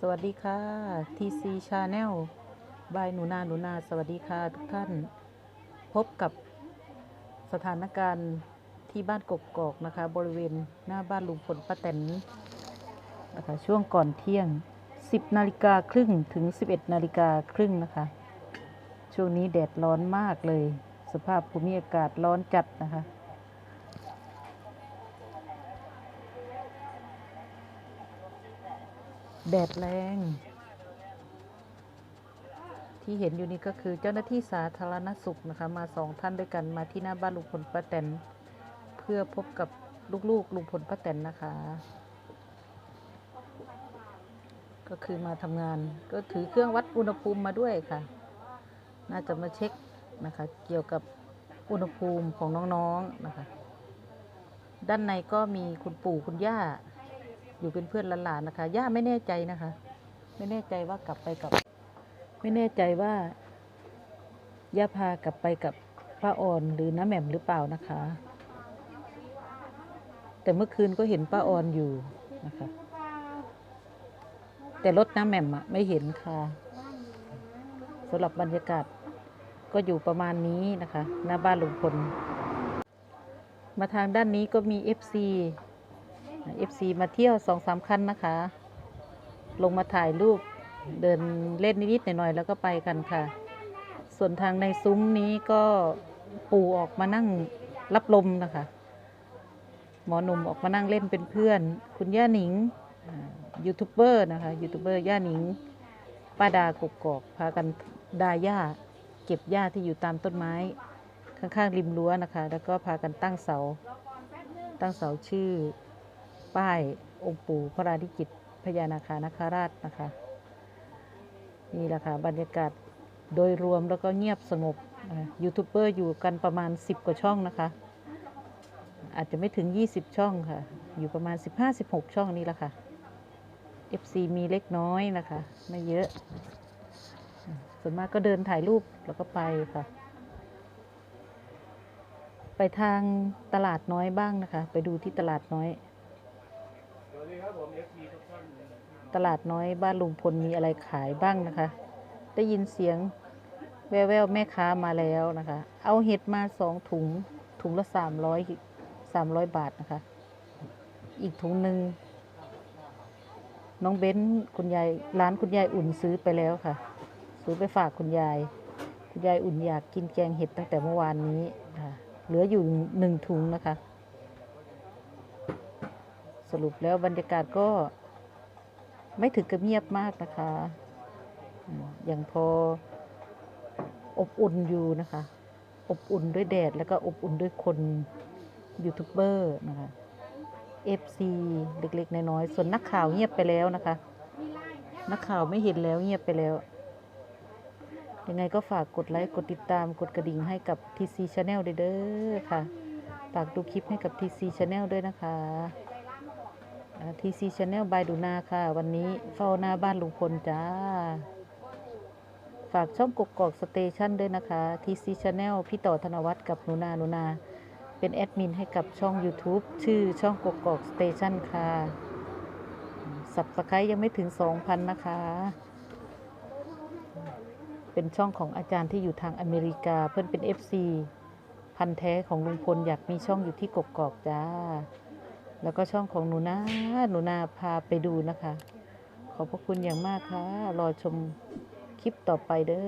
สวัสดีค่ะ TC Channel บายหนูนาหนูนา สวัสดีค่ะทุกท่าน พบกับสถานการณ์ที่บ้านกกอกนะคะ บริเวณหน้าบ้านลุงพลป้าแตนนะคะช่วงก่อนเที่ยง 10 นาฬิกาครึ่งถึง 11 นาฬิกาครึ่งนะคะ ช่วงนี้แดดร้อนมากเลย สภาพภูมิอากาศร้อนจัดนะคะ แดดแรง ที่เห็นอยู่นี่ก็คือเจ้าหน้าที่สาธารณสุขนะคะ มาสองท่านด้วยกันมาที่หน้าบ้านลุงพลป้าแตนเพื่อพบกับลูกๆลุงพลป้าแตนนะคะ ก็คือมาทำงานก็ถือเครื่องวัดอุณหภูมิมาด้วยค่ะ น่าจะมาเช็คนะคะ เกี่ยวกับอุณหภูมิของน้องๆนะคะ ด้านในก็มีคุณปู่คุณย่า อยู่เป็นเพื่อนหลานๆนะคะ ย่าไม่แน่ใจนะคะ ไม่แน่ใจว่ากลับไปกับ ไม่แน่ใจว่า ย่าพากลับไปกับป้าออนหรือน้าแหม่มหรือเปล่านะคะ แต่เมื่อคืนก็เห็นป้าออนอยู่นะคะ แต่รถน้าแหม่มอะไม่เห็นค่ะสำหรับบรรยากาศก็อยู่ประมาณนี้นะคะ หน้าบ้านลุงพล มาทางด้านนี้ก็มี FC FC มาเที่ยวสองสามคันนะคะ ลงมาถ่ายรูปเดินเล่นนิดๆหน่อยๆแล้วก็ไปกันค่ะ ส่วนทางในซุ้มนี้ก็ปู่ออกมานั่งรับลมนะคะ หมอหนุ่มออกมานั่งเล่นเป็นเพื่อน คุณย่าหนิงยูทูบเบอร์นะคะยูทูบเบอร์ย่าหนิงป้าดากกอกพากันดาหญ้าเก็บหญ้าที่อยู่ตามต้นไม้ ข้างๆริมรั้วนะคะ แล้วก็พากันตั้งเสา ตั้งเสาชื่อ ป้ายองค์ปู่พระราธิจิตพญานาคานคราชนะคะนี่แหละค่ะบรรยากาศโดยรวมแล้วก็เงียบสงบยูทูบเบอร์อยู่กันประมาณ 10 กว่าช่องนะคะ อาจจะไม่ถึง 20 ช่องค่ะ อยู่ประมาณ 15-16 ช่องนี่แหละค่ะ FC มีเล็กน้อยนะคะ ไม่เยอะ ส่วนมากก็เดินถ่ายรูปแล้วก็ไปค่ะ ไปทางตลาดน้อยบ้างนะคะ ไปดูที่ตลาดน้อย ตลาดน้อยบ้านลุงพลมีอะไรขายบ้างนะคะ ได้ยินเสียงแววๆแม่ค้ามาแล้วนะคะ เอาเห็ดมาสองถุงถุงละสามร้อยสามร้อยบาทนะคะ อีกถุงหนึ่งน้องเบ้นคุณยายร้านคุณยายอุ่นซื้อไปแล้วค่ะ ซื้อไปฝากคุณยาย คุณยายอุ่นอยากกินแกงเห็ดตั้งแต่เมื่อวานนี้ค่ะเหลืออยู่หนึ่งถุงนะคะ สรุปแล้วบรรยากาศก็ไม่ถึงกับเงียบมากนะคะอืมยังพออบอุ่นอยู่นะคะ อบอุ่นด้วยแดดแล้วก็อบอุ่นด้วยคนยูทูบเบอร์นะคะ FC เล็ก ๆ น้อยๆส่วนนักข่าวเงียบไปแล้วนะคะ นักข่าวไม่เห็นแล้วเงียบไปแล้ว ยังไงก็ฝากกดไลค์ กดติดตามกดกระดิ่งให้กับ TC Channel เด้อค่ะ ฝากดูคลิปให้กับ TC Channel ด้วยนะคะ อ่า TC Channel บายดูนาค่ะ วันนี้เฝ้าหน้าบ้านลุงพลจ้า ฝากช่องกกกอกสเตชันด้วยนะคะ TC Channel พี่ต่อธนวัฒน์กับหนูนาหนูนา เป็นแอดมินให้กับช่อง YouTube ชื่อช่องกกกอกสเตชันค่ะสับสไครยังไม่ถึง 2,000 นะคะ เป็นช่องของอาจารย์ที่อยู่ทางอเมริกาเพื่อนเป็น FC พันแท้ของลุงพลอยากมีช่องอยู่ที่กกอกจ้า แล้วก็ช่องของหนูนาหนูนาพาไปดูนะคะ ขอบพระคุณอย่างมากค่ะ รอชมคลิปต่อไปเด้อ